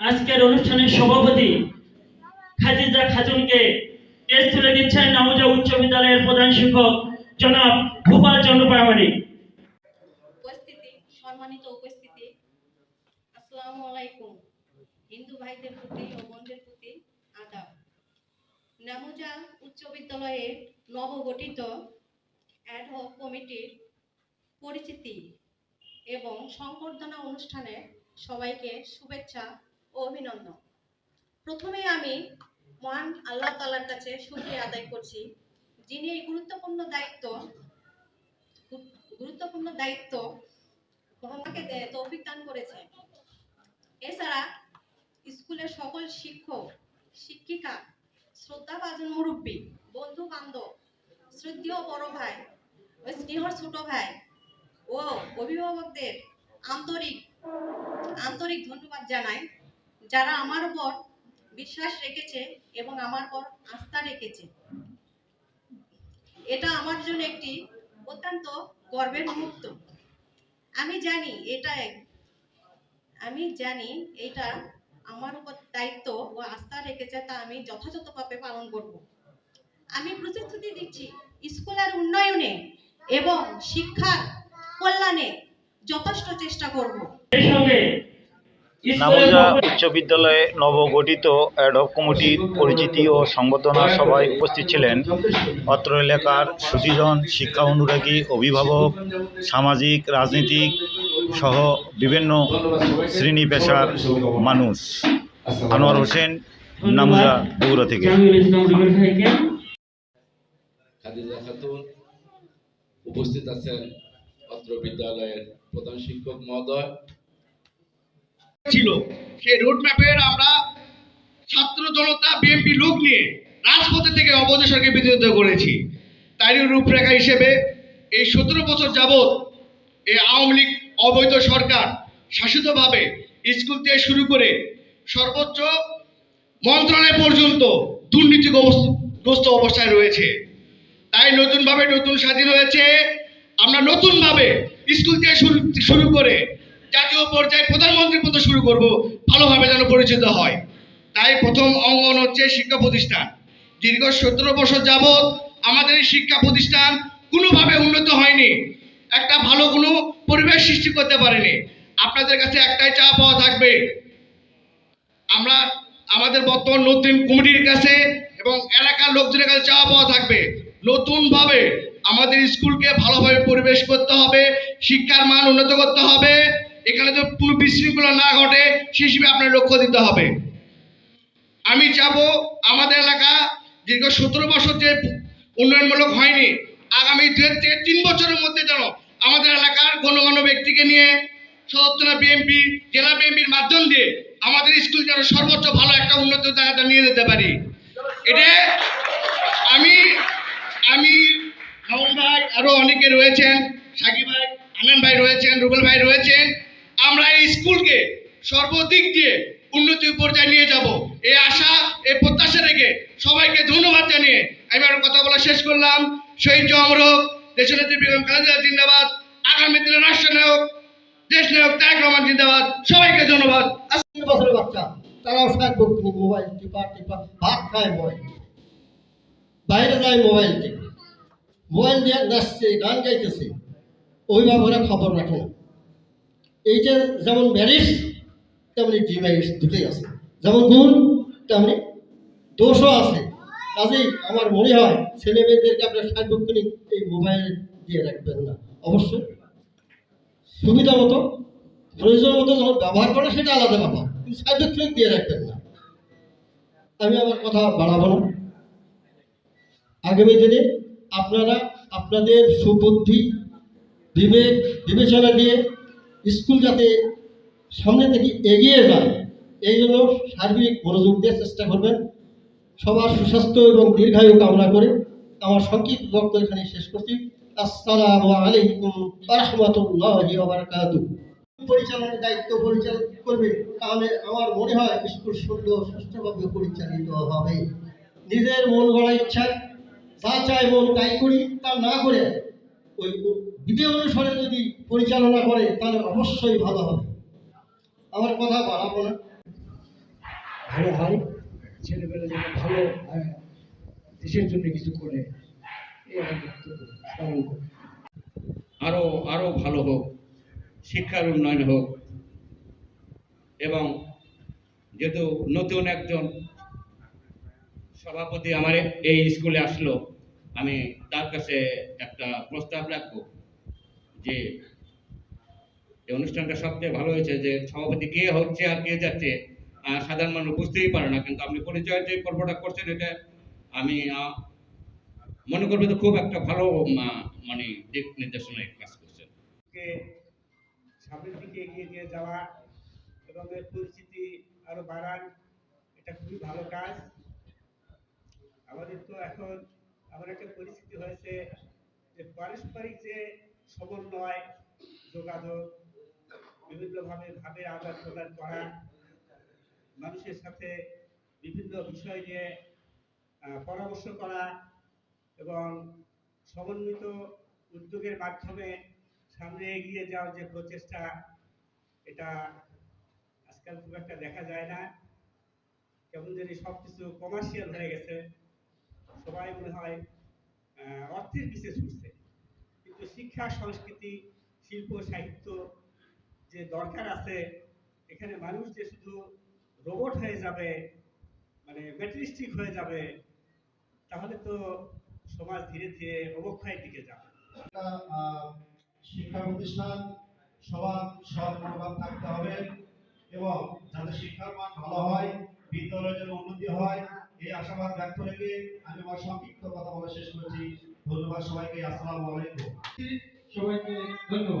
আজকের অনুষ্ঠানের সভাপতি খাজিজা খাতুনকে টেস্ট তুলে দিচ্ছেন নামুজা উচ্চ বিদ্যালয়ের প্রধান শিক্ষক জনাব গোপাল চন্দ্র প্রামাণিক। উপস্থিতি, সম্মানিত উপস্থিতি। আসসালামু আলাইকুম। হিন্দু ভাইদের প্রতি ও বোনদের প্রতি আদাব। নামুজা উচ্চ বিদ্যালয়ের নবগঠিত অ্যাডহক কমিটির পরিচিতি এবং সংবর্ধনা অনুষ্ঠানে সবাইকে শুভেচ্ছা ও অভিনন্দন। প্রথমে আমি মহান আল্লাহ তালার কাছে শুকরিয়া আদায় করছি, যিনি এই গুরুত্বপূর্ণ দায়িত্ব গুরুত্বপূর্ণ দায়িত্ব আমাকে তৌফিক দান করেছে এছাড়া স্কুলের সকল শিক্ষক, শিক্ষিকা, শ্রদ্ধাভাজন মুরব্বী বন্ধু বান্ধব শ্রদ্ধেয় বড় ভাই ও স্নেহর ছোট ভাই ও অভিভাবকদের আন্তরিক আন্তরিক ধন্যবাদ জানাই। যারা আমার উপর বিশ্বাস রেখেছে এবং আমার উপর আস্থা রেখেছে। এটা আমার জন্য একটি অত্যন্ত গর্বের মুহূর্ত। আমি জানি এটা আমি জানি এটা আমার উপর দায়িত্ব ও আস্থা রেখেছে তা আমি যথাযথভাবে পালন করব। আমি প্রতিশ্রুতি দিচ্ছি স্কুলের উন্নয়নে এবং শিক্ষার কল্যাণে যথেষ্ট চেষ্টা করব। সেই সঙ্গে নামুজা উচ্চ বিদ্যালয়ে নবগঠিত অ্যাডহক কমিটির পরিচিতি ও সংবর্ধনা সভায় উপস্থিত ছিলেন অত্র এলাকার সুধীজন শিক্ষা অনুরাগী অভিভাবক, সামাজিক, রাজনীতিক সহ বিভিন্ন শ্রেণি পেশার মানুষ। আনোয়ার হোসেন, নামুজা বগুড়া থেকে। উপস্থিত আছেন অত্র বিদ্যালয়ের প্রধান শিক্ষক মহোদয়। ছিল, সেই রোড ম্যাপের আমরা ছাত্র জনতা বিএনপি লোক নিয়ে রাজপথে থেকে অবৈধ সরকার বিরোধিতা করেছি। তারই রূপরেখা হিসেবে এই সতেরো বছর যাবৎ এই আওয়ামী লীগ অবৈধ সরকার শাসিতভাবে স্কুল থেকে শুরু করে সর্বোচ্চ মন্ত্রণালয় পর্যন্ত দুর্নীতিগ্রস্ত অবস্থায় রয়েছে। তাই নতুনভাবে নতুন স্বাধীন হয়েছে। আমরা নতুনভাবে স্কুল থেকে শুরু করে জাতীয় পর্যায়ে প্রধানমন্ত্রী পর্যন্ত শুরু করব, ভালোভাবে যেন পরিচিত হয়। তাই প্রথম অঙ্গন হচ্ছে শিক্ষা প্রতিষ্ঠান। দীর্ঘ সতেরো বছর যাবৎ আমাদের এই শিক্ষা প্রতিষ্ঠান কোনোভাবে উন্নত হয়নি। একটা ভালো কোনো পরিবেশ সৃষ্টি করতে পারেনি। আপনাদের কাছে একটাই চা পাওয়া থাকবে। আমরা, আমাদের বর্তমান নতুন কমিটির কাছে এবং এলাকার লোকজনের কাছে চাওয়া পাওয়া থাকবে। নতুনভাবে আমাদের স্কুলকে ভালোভাবে পরিবেশ করতে হবে, শিক্ষার মান উন্নত করতে হবে। এখানে তো কোনো বিশৃঙ্খলা না ঘটে সে হিসেবে আপনার লক্ষ্য দিতে হবে। আমি চাবো আমাদের এলাকা, দীর্ঘ সতেরো বছর যে উন্নয়নমূলক হয়নি, আগামী দু থেকে তিন বছরের মধ্যে যেন আমাদের এলাকার গণ্যমান্য ব্যক্তিকে নিয়ে সদস্যরা বিএনপি জেলা বিএনপির মাধ্যম দিয়ে আমাদের স্কুল যেন সর্বোচ্চ ভালো একটা উন্নত জায়গাটা নিয়ে যেতে পারি। এটা আমি আমি ভাই আরও অনেকে রয়েছেন, সাকিব ভাই, আনন্দ ভাই রয়েছেন, রুবেল ভাই রয়েছেন। আমরা এই স্কুলকে সর্বদিক দিয়ে উন্নতি পর্যায়ে নিয়ে যাব। এই আশা, এই প্রত্যাশা রেখে সবাইকে ধন্যবাদ জানিয়ে আমি আর কথা বলা শেষ করলাম। শহীদ জমরক দেশনেত্রী বেগম খালেদা জিন্দাবাদ, আগামী দিনে রাষ্ট্রনায়ক দেশ নায়ক তারেক রহমান জিন্দাবাদ। সবাইকে ধন্যবাদ। তিন বছরের বাচ্চা, তারাও নিয়ে মোবাইল টিপা টিপা, ভাত খায় মোবাইল। বাইরে যায় মোবাইল টিপা। মোবাইল দিয়ে নাচছে, গান গাইতেছে। অভিভাবকরা খবর রাখে না। এইটা যেমন ম্যারিজ তেমনি ডিম্যারিজ দুটোই আছে। যেমন গুণ তেমনি দোষও আছে। কাজেই আমার মনে হয় ছেলে মেয়েদেরকে আপনার সার্বক্ষণিক এই মোবাইল দিয়ে রাখবেন না। অবশ্যই। সুবিধা মতো, প্রয়োজন মতো যখন ব্যবহার করে সেটা আলাদা ব্যাপার। কিন্তু সার্বক্ষণিক দিয়ে রাখবেন না। আমি আমার কথা বাড়াবো না। আগামী দিনে আপনারা আপনাদের সুবুদ্ধি, বিবেক, বিবেচনা দিয়ে স্কুল যাতে সামনে থেকে এগিয়ে যায়, এই জন্য সার্বিক মনোযোগ দিয়ে চেষ্টা করবেন। সবার সুস্বাস্থ্য এবং দীর্ঘায়ু কামনা করে আমার সংক্ষিপ্ত বক্তব্য এখানে শেষ করছি। আসসালামু আলাইকুম রহমতুল্লাহি পরিচালনার দায়িত্ব পরিচালনা করবে? তাহলে আমার মনে হয় স্কুল সুন্দর সুষ্ঠুভাবে পরিচালিত হবে। নিজের মন গড়া ইচ্ছা, যা চায় মন তাই করি, তা না করে ওই বিধি অনুসারে যদি পরিচালনা করে তাহলে অবশ্যই ভালো হবে। আমার কথা বাড়াবো না। ভালো হয় ছেলেমেয়েরা যেন ভালো দেশের জন্য কিছু করি আরও আরও ভালো হোক শিক্ষার উন্নয়ন হোক এবং যেহেতু নতুন একজন সভাপতি আমার এই স্কুলে আসলো আমি তার কাছে একটা প্রস্তাব রাখব। যে অনুষ্ঠানটা সবচেয়ে ভালো হয়েছে যে সভাপতি কে হচ্ছে আর কে যাচ্ছে সাধারণ মানুষ বুঝতেই পারে না। কিন্তু আপনি পরিচয় যে পর্বটা করছেন এটা আমি মনে করব তো খুব একটা ভালো মানে দিক নির্দেশনায় কাজ করছেন। সামনের দিকে এগিয়ে নিয়ে যাওয়া এবং এর পরিচিতি আরও বাড়ান, এটা খুবই ভালো কাজ। আমাদের তো এখন আমার একটা পরিস্থিতি হয়েছে যে পারস্পরিক যে সমন্বয়, যোগাযোগ, বিভিন্নভাবে ভাবে আদান প্রদান করা, মানুষের সাথে বিভিন্ন বিষয় নিয়ে পরামর্শ করা এবং সমন্বিত উদ্যোগের মাধ্যমে সামনে এগিয়ে যাওয়ার যে প্রচেষ্টা, এটা আজকাল খুব একটা দেখা যায় না। কেমন জানি সব কিছু কমার্শিয়াল হয়ে গেছে। সবাই মনে হয় অর্থের পিছিয়ে ছুটছে। শিক্ষা, সংস্কৃতি, শিল্প, সাহিত্য যে দরকার আছে, এখানে মানুষ যে শুধু রোবট হয়ে যাবে মানে ম্যাটেরিস্টিক হয়ে যাবে, তাহলে তো সমাজ ধীরে ধীরে অবক্ষয়ের দিকে যাবে। শিক্ষা প্রতিষ্ঠান, সবার সৎ মনোভাব থাকতে হবে এবং যাতে শিক্ষার মান ভালো হয়, বিদ্যালয়ের যেন উন্নতি হয়, এই আশাবাদ ব্যক্ত রেখে আমি আমার সংক্ষিপ্ত কথা বলা শেষ করছি। ধন্যবাদ সবাইকে আসসালামু আলাইকুম। সবাইকে ধন্যবাদ।